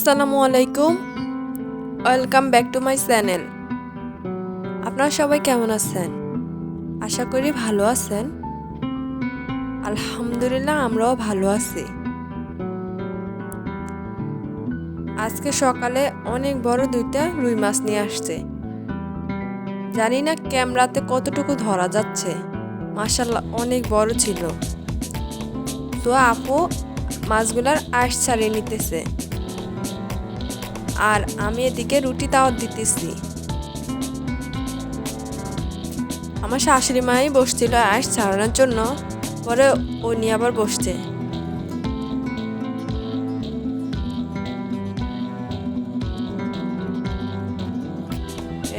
আসসালামু আলাইকুম। Welcome back to my channel আপনারা সবাই কেমন আছেন? আশা করি ভালো আছেন। আলহামদুলিল্লাহ, আমরাও ভালো আছি। আজকে সকালে অনেক বড় দুইটা রুই মাছ নিয়ে আসছে। জানি না ক্যামেরাতে কতটুকু ধরা যাচ্ছে। মাসাল্লাহ অনেক বড় ছিল। তো আপু, মাছগুলার আশ ছাড়িয়ে নিতেছে। আর আমি এদিকে রুটি দাওয়াত দিতেছি। আমার শাশুড়ি মাই বসছিল আশ ছাড়ানোর জন্য, পরে ও নিয়ে আবার বসছে।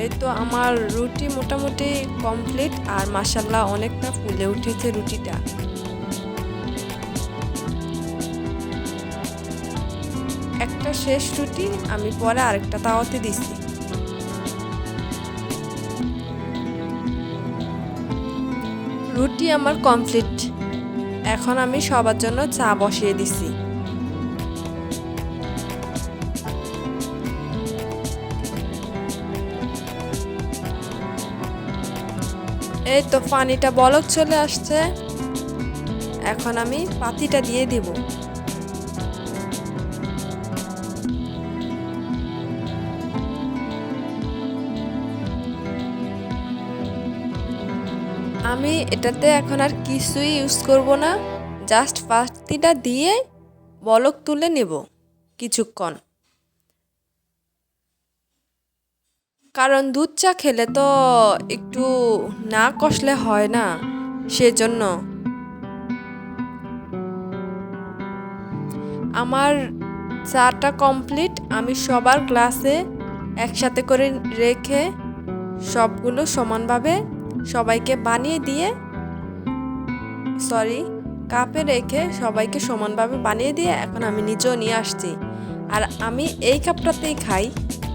এই তো আমার রুটি মোটামুটি কমপ্লিট, আর মাসাল্লাহ অনেকটা ফুলে উঠেছে রুটিটা। একটা শেষ রুটি, আমি পরে আরেকটা তাওয়াতে দিছি। রুটি আমার কমপ্লিট। এখন আমি সবার জন্য চা বসিয়ে দিছি। এই তো পানিটা বলক চলে আসছে। এখন আমি পাতিটা দিয়ে দিব। আমি এটাতে এখন আর কিছুই ইউজ করব না। জাস্ট পাতিটা দিয়ে বলক তুলে নেব কিছুক্ষণ। কারণ দুধ চা খেলে তো একটু না কষলে হয় না, সেজন্য। আমার চাটা কমপ্লিট, আমি সবার গ্লাসে একসাথে করে রেখে সবগুলো সমানভাবে সবাইকে বানিয়ে দিয়ে সরি কাপে রেখে সবাইকে সমানভাবে বানিয়ে দিয়ে এখন আমি নিজেও নিয়ে আসছি। আর আমি এই কাপটাতেই খাই।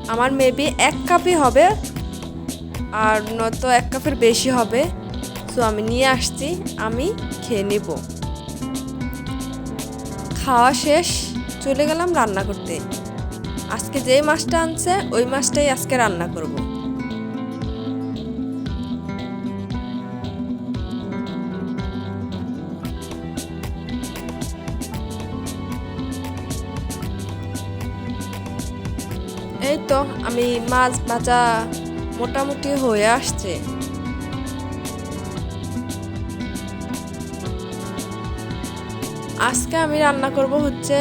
আমার মেবি এক কাপই হবে, আর নয়তো এক কাপের বেশি হবে। তো আমি নিয়ে আসছি, আমি খেয়ে নেব। খাওয়া শেষ, চলে গেলাম রান্না করতে। আজকে যেই মাছটা আনছে, ওই মাছটাই আজকে রান্না করব। তো আমি মাছ ভাজা মোটামুটি হয়ে আসছে। আজকে আমি রান্না করব হচ্ছে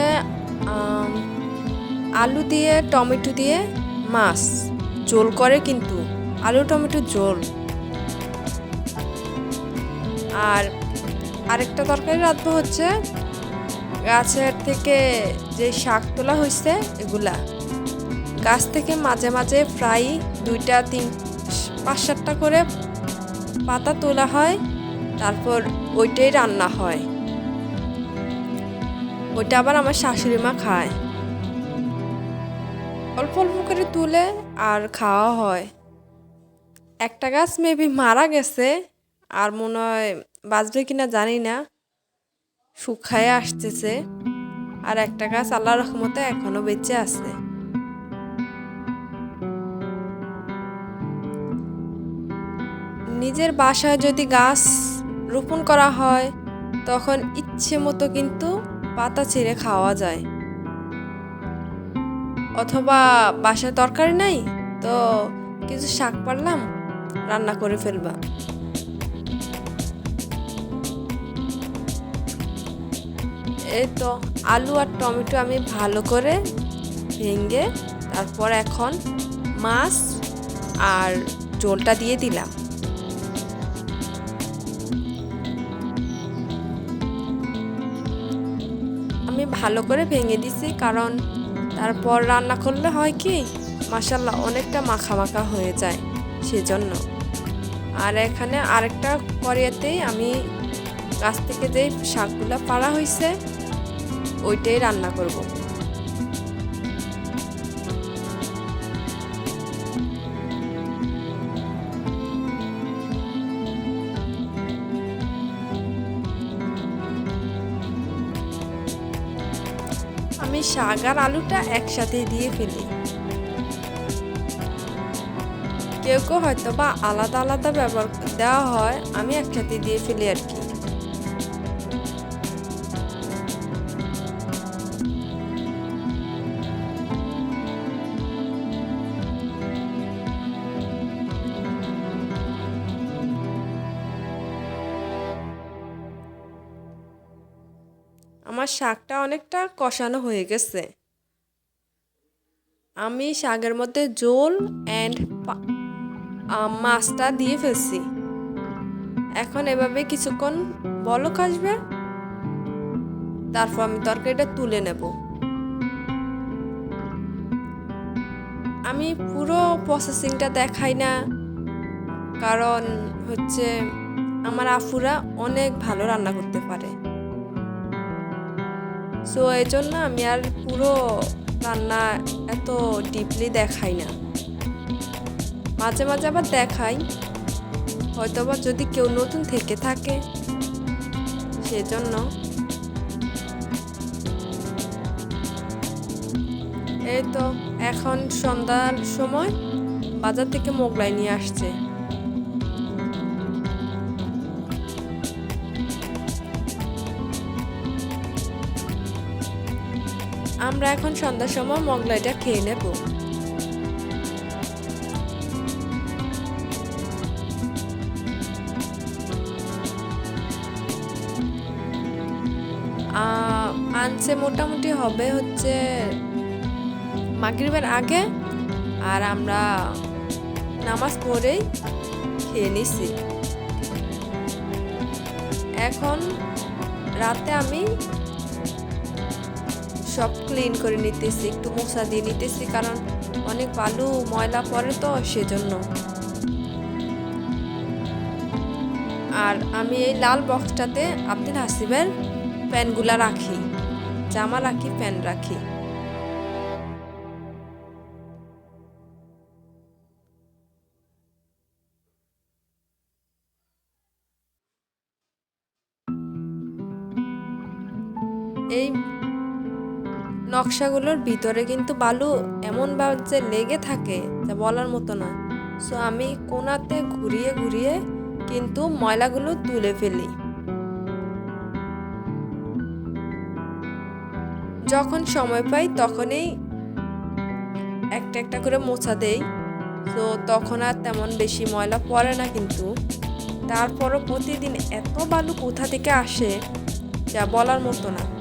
আলু দিয়ে, টমেটো দিয়ে মাছ। জোল করে কিন্তু, আলু, টমেটো জোল আর আরেকটা তরকারি রাঁধবো হচ্ছে, গাছের থেকে যে শাক তোলা হয়েছে এগুলা। গাছ থেকে মাঝে মাঝে প্রায় দুইটা, তিন, পাঁচ, সাতটা করে পাতা তোলা হয়, তারপর ওইটাই রান্না হয়। ওইটা আবার আমার শাশুড়ি মা খায়। অল্প অল্প করে তুলে আর খাওয়া হয়। একটা গাছ মেবি মারা গেছে, আর মনে হয় বাঁচবে কিনা জানি না, শুকায় আসতেছে। আর একটা গাছ আল্লাহ রহমতে এখনও বেঁচে আছে। নিজের বাসায় যদি গাছ রোপণ করা হয়, তখন ইচ্ছে মতো কিন্তু পাতা ছিঁড়ে খাওয়া যায়। অথবা বাসায় তরকারি নাই, তো কিছু শাক পারলাম, রান্না করে ফেলবা। এই তো আলু আর টমেটো আমি ভালো করে ভেঙে তারপর এখন মাছ আর জলটা দিয়ে দিলাম। ভালো করে ভেঙে দিছি, কারণ তারপর রান্না করলে হয় কি মাসাল্লাহ অনেকটা মাখা মাখা হয়ে যায় সেজন্য। আর এখানে আরেকটা করিয়াতেই আমি গাছ থেকে যে শাকগুলো পাড়া হয়েছে ওইটাই রান্না করব। শাক আর আলুটা একসাথে দিয়ে ফেলি। কেউ কেউ হয়তো বা আলাদা আলাদা ব্যবহার দেওয়া হয়, আমি একসাথে দিয়ে ফেলি আর কি। আমার শাকটা অনেকটা কষানো হয়ে গেছে। আমি শাকের মধ্যে জোল অ্যান্ড মাছটা দিয়ে ফেলছি। এখন এভাবে কিছুক্ষণ বলক আসবে। তারপর আমি তরকারিটা তুলে নেব। আমি পুরো প্রসেসিংটা দেখাই না, কারণ হচ্ছে আমার আফুরা অনেক ভালো রান্না করতে পারে। সো এই জন্য আমি আর পুরো রান্না এত ডিপলি দেখাই না। মাঝে মাঝে আবার দেখাই। হয়তো বা যদি কেউ নতুন থেকে থাকে, সেজন্য। এই তো, এখন সন্ধ্যার সময় বাজার থেকে মোগলাই নিয়ে আসছে। আমরা এখন সন্ধ্যার সময় মোগলাইটা খেয়ে নেব। আনছে মোটামুটি হবে হচ্ছে মাগরিবের আগে, আর আমরা নামাজ পড়েই খেয়ে নিছি। এখন রাতে আমি সব ক্লিন করে নিতেছি, একটু মশা দিয়ে নিতেছি, কারণ অনেক বালু ময়লা পড়ে তো সেজন্য। আর আমি এই লাল বক্সটাতে আব্দুল হাসিবের প্যানগুলা রাখি, জামা রাখি, প্যান রাখি। এই নকশাগুলোর ভিতরে কিন্তু বালু এমনভাবে যে লেগে থাকে যা বলার মতো না। সো আমি কোনাতে ঘুরিয়ে ঘুরিয়ে কিন্তু ময়লাগুলো তুলে ফেলি। যখন সময় পাই তখনই একটা একটা করে মোছা দেই। তো তখন আর তেমন বেশি ময়লা পড়ে না কিন্তু। তারপরও প্রতিদিন এত বালু কোথা থেকে আসে যা বলার মতো না।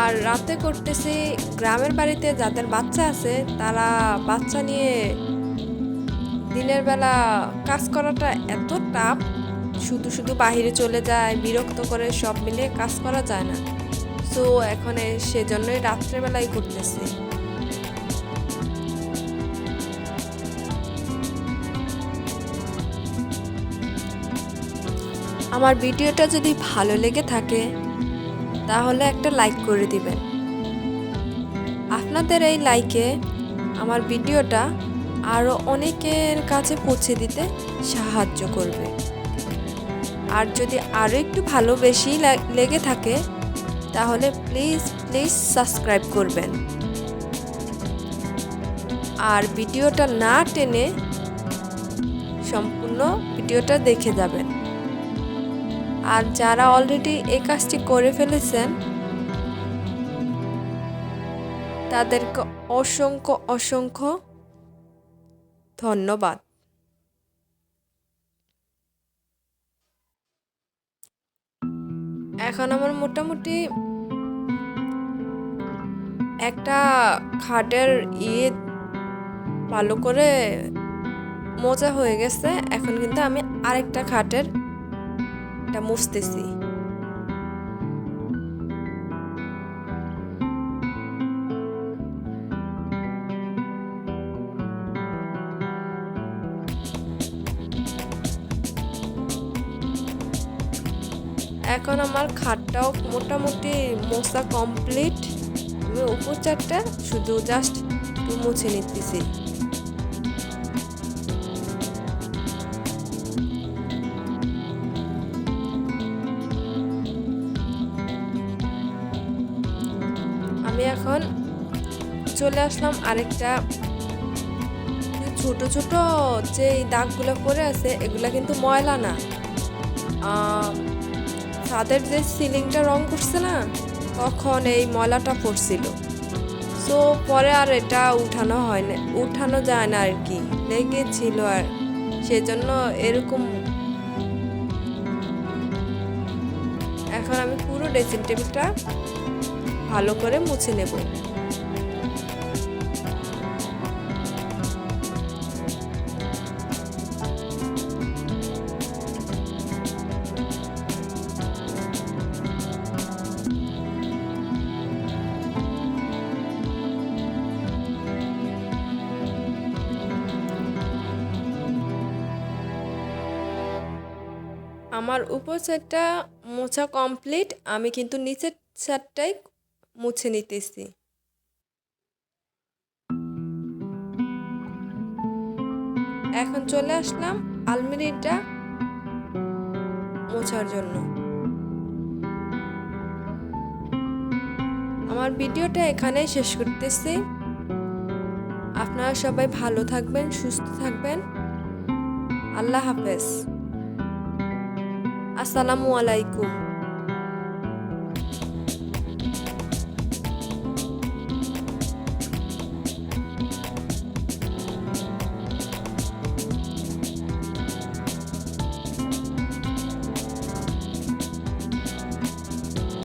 আর রাতে করতেছি গ্রামের বাড়িতে যাদের বাচ্চা আছে, তারা বাচ্চা নিয়ে দিনের বেলা কাজ করাটা এত টাফ, শুধু শুধু বাহিরে চলে যায়, বিরক্ত করে সব মিলিয়ে কাজ করা যায় না। সো এখন সেজন্যই রাত্রেবেলাই করতেছি। আমার ভিডিওটা যদি ভালো লেগে থাকে তাহলে একটা লাইক করে দিবেন। আপনাদের এই লাইকে আমার ভিডিওটা আরও অনেকের কাছে পৌঁছে দিতে সাহায্য করবে। আর যদি আরও একটু ভালো বেশি লেগে থাকে, তাহলে প্লিজ প্লিজ সাবস্ক্রাইব করবেন। আর ভিডিওটা না টেনে সম্পূর্ণ ভিডিওটা দেখে যাবেন। আর যারা অলরেডি এই কাজটি করে ফেলেছেন, তাদেরকে অসংখ্য অসংখ্য ধন্যবাদ। এখন আমার মোটামুটি একটা খাটের ইয়ে ভালো করে মোজা হয়ে গেছে। এখন কিন্তু আমি আরেকটা খাটের এটা মুছতেছি। এখন আমার খাটটাও মোটামুটি মোছা কমপ্লিট। আমি উপর চারটা শুধু জাস্ট একটু মুছে নিতেছি। এখন চলে আসলাম আরেকটা ছোট ছোট যে দাগগুলো পড়ে আছে, এগুলা কিন্তু ময়লা না। ছাদের যে সিলিংটা রং করছে না, তখন এই ময়লাটা পড়ছিল। সো পরে আর এটা উঠানো হয় না উঠানো যায় না আর কি, লেগেছিল আর। সেজন্য এরকম এখন আমি পুরো ড্রেসিং টেবিলটা ভালো করে মুছে নেব। আমার উপর সাইডটা মোছা কমপ্লিট আমি কিন্তু নিচের সাইডটাই মুছে নিতেছি এখন চলে আসলাম আলমারিটা মোছার জন্য। আমার ভিডিওটা এখানেই শেষ করতেছি। আপনারা সবাই ভালো থাকবেন, সুস্থ থাকবেন। আল্লাহ হাফেজ। আসসালামু আলাইকুম।